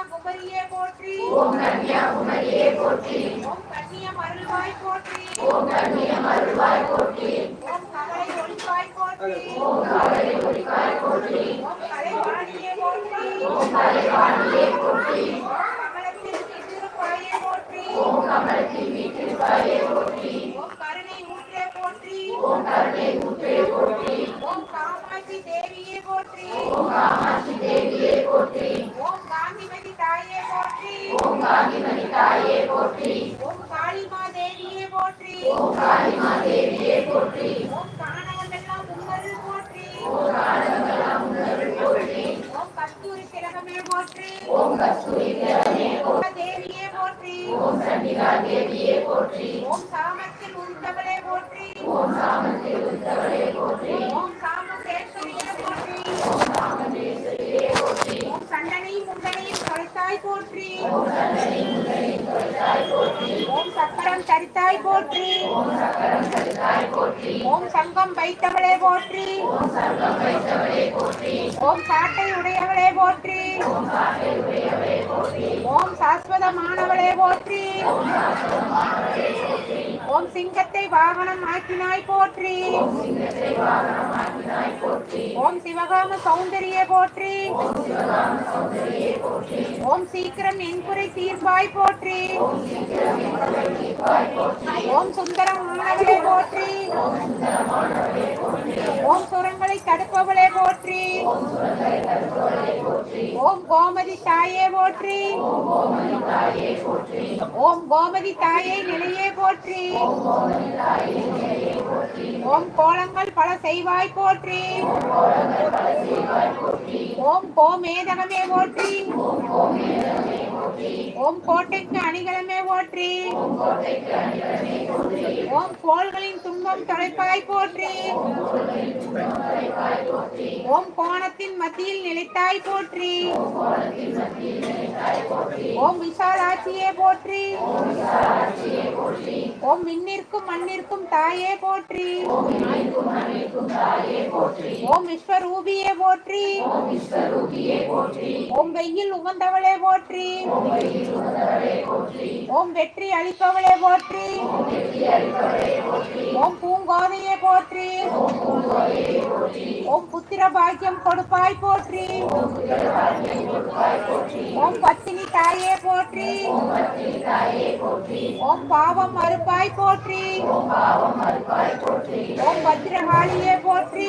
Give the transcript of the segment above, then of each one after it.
கன்னியாகுமரியே போற்றி ஓம் கன்னியாகுமரியே போற்றி ஓம் கன்னியம் அருள்வாய் போற்றி ஓம் கன்னியம் அருள்வாய் போற்றி ஓம் கவலை ஒளிவாய் போற்றி ஓம் காவலை ஒளிவாய் போற்றி ஓம் கலைவாணியே போற்றி ஓம் கலைவாணியே போற்றி ஓம் கமலத்தில் திருப்பாயே போற்றி ஓம் கமலத்தில் வீட்டிற்பாயே போற்றி ஓம் கருணை ஊற்றே போற்றி ஓம் கருணை ஊற்றே போற்றி ஓம் காமாட்சி தேவியே போற்றி ஓம் காமாட்சி தேவியே போற்றி ஓம் காந்திமதி தாயே போற்றி ஓம் காந்திமணி தாயே போற்றி ஓம் காளிமா தேவியே போற்றி ஓம் காளிமா தேவியே போற்றி ஓம் காணவந்தெல்லாம் உன்னருள் போற்றி ஓம் காலமெல்லாம் உணர்வு போற்றி ஓம் கஸ்தூரி போற்றி தேவியே போற்றி ஓம் சண்டிகா தேவியே போற்றி ஓம் சாமத்தில் போற்றி ஓம் சாமத்தில் போற்றி ஓம் போற்றி ஓம் சாமதேஸ்வரியே போற்றி ஓம் தொலைத்தாய் போற்றி ஓம் சண்டனை தொலைத்தாய் போற்றி ஓம் சக்கரம் போற்றி ஓம் சரித்தாய் போற்றி. ஓம் சங்கம் வைத்தவளே போற்றி. ஓம் உடையவளே போற்றி ஓம் காட்டை உடையவளே போற்றி. ஓம் சாஸ்வதமானவளே போற்றி. ஓம் சிங்கத்தை வாகனம் ஆக்கினாய் போற்றி. ஓம் சிவகாம சௌந்தரிய போற்றி. ஓம் சீக்கிரம் என்குறை தீர்ப்பாய் போற்றி. ஓம் சுந்தரம் ஆனவளே போற்றி. ஓம் சுரங்களை தடுப்பவளே போற்றி. ஓம் கோமதி தாயே போற்றி. ஓம் கோமதி தாயை நிலையே போற்றி. ஓம் கோலங்கள் பல செய்வாய் போற்றி. ஓம் போற்றி. ஓம் கோமேதகமே போற்றி. ஓம் கோட்டைக்கு அணிகலமே போற்றி. ஓம் அணிகளமே போற்றி ஓம் கோள்களின் துன்பம் தொலைப்பாய் போற்றி. ஓம் கோணத்தின் மத்தியில் நிலைத்தாய் போற்றி ஓம் போற்றி ஓம் விசாலாட்சியே போற்றி. ஓம் விசாலாட்சியே போற்றி. ஓம் விண்ணிற்கும் மண்ணிற்கும் தாயே போற்றி. ஓம் இணைக்கும் அனைக்கும் தாயே போற்றி ஓம் விஸ்வரூபியே போற்றி ஓம் விஸ்வரூபியே போற்றி ஓம் வெயில் உகந்தவளே போற்றி ஓம் வெயில் உணர்வளே போற்றி ஓம் வெற்றி அளிப்பவளே போற்றி ஓம் வெற்றி அளிப்பவளே போற்றி ஓம் பூங்கோதையே போற்றி ஓம் பூங்கோதையே போற்றி ஓம் புத்திர பாக்கியம் கொடுப்பாய் போற்றி ஓம் புத்திரவாதியை கொடுப்பாய் போற்றி ஓம் பத்தினி தாயே போற்றி ஓம் பத்தினி தாயே போற்றி ஓம் பாவம் மறுப்பாய் போற்றி ஓம் பாவம் மறுப்பாய் போற்றி ஓம் பத்திரகாளியே போற்றி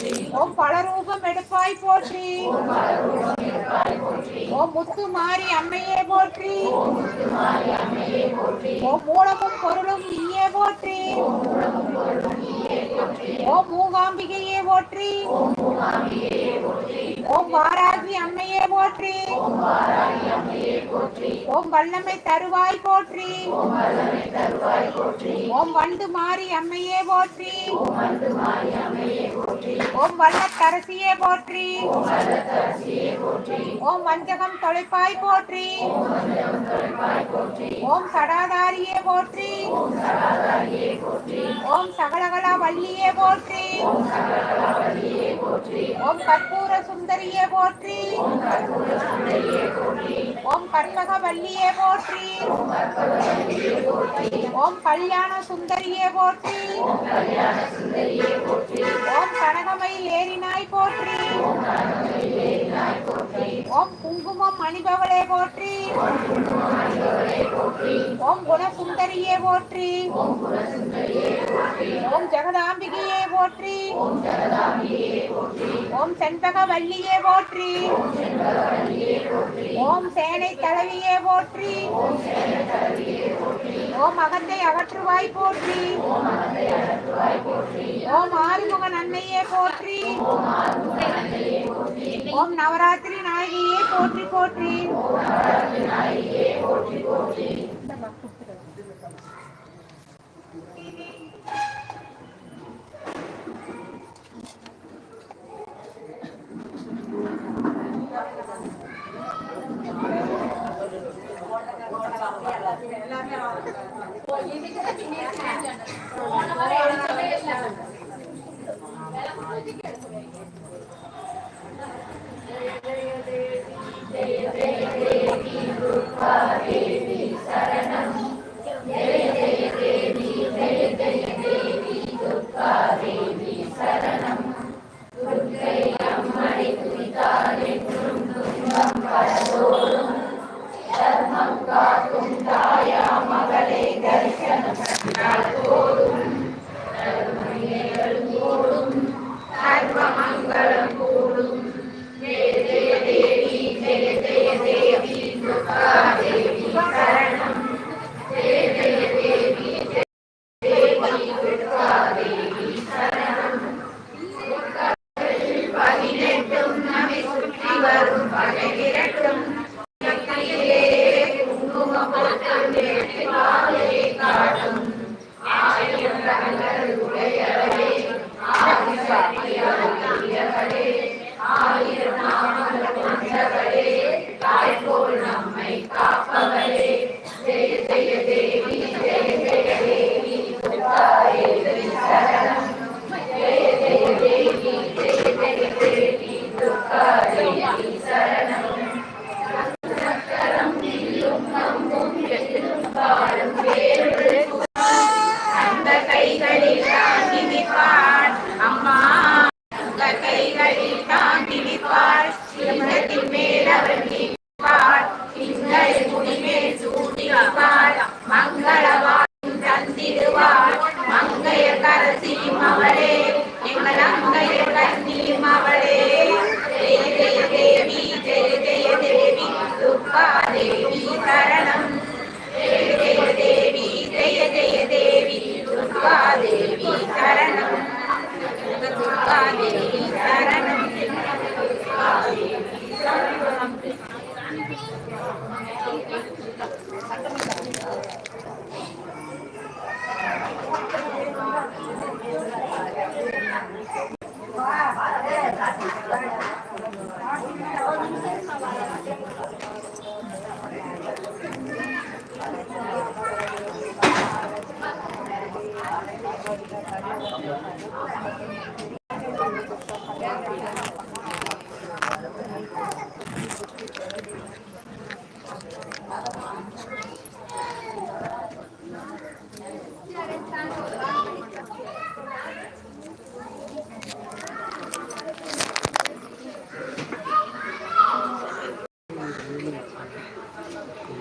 ஓ பலரூபம் எடுப்பாய் போற்றி. ஓ முத்து மாறி அம்மையே போற்றி. ஓ மூலமும் பொருளும் நீயே போற்றி. ஓ மூகாம்பிகையே போற்றி. ஓம் வாராகி அம்மையே போற்றி. ஓம் வல்லமை தருவாய் போற்றி. ஓம் வண்டு மாறி அம்மையே போற்றி. ஓம் போற்றி. ஓம் வல்லத்தரசியே போற்றி. ஓம் வஞ்சகம் தொலைப்பாய் போற்றி. ஓம் சடாதாரியே போற்றி. ஓம் சகலகலா வள்ளியே போற்றி. ஓம் கற்பூர சுந்தரியே போற்றி. ஓம் கற்பக வள்ளியே போற்றி. ஓம் கல்யாண சுந்தரியே போற்றி. குணசுந்தரியே போற்றி. ஓம் குணசுந்தரியே போற்றி. ஓம் ஜெகதாம்பிகையே போற்றி. ஓம் செண்பக வள்ளியே போற்றி. ஓம் சேனை தலைவியே போற்றி. ஓம் அகந்தை அகற்றுவாய் போற்றி. ஓம் ஆறுமுக நன்மையே போற்றி. ஓம் நவராத்திரி நாயகியே போற்றி போற்றி. Olha, olha, olha. Thank you. 大家好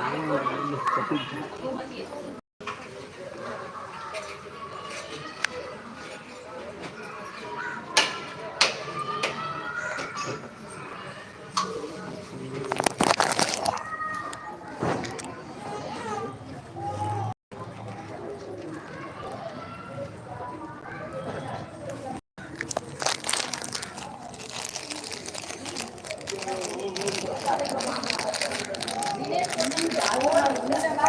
Ini.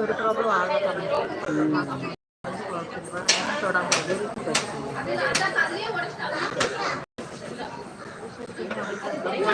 ஒரு ப்ராப்ளம் ஆகல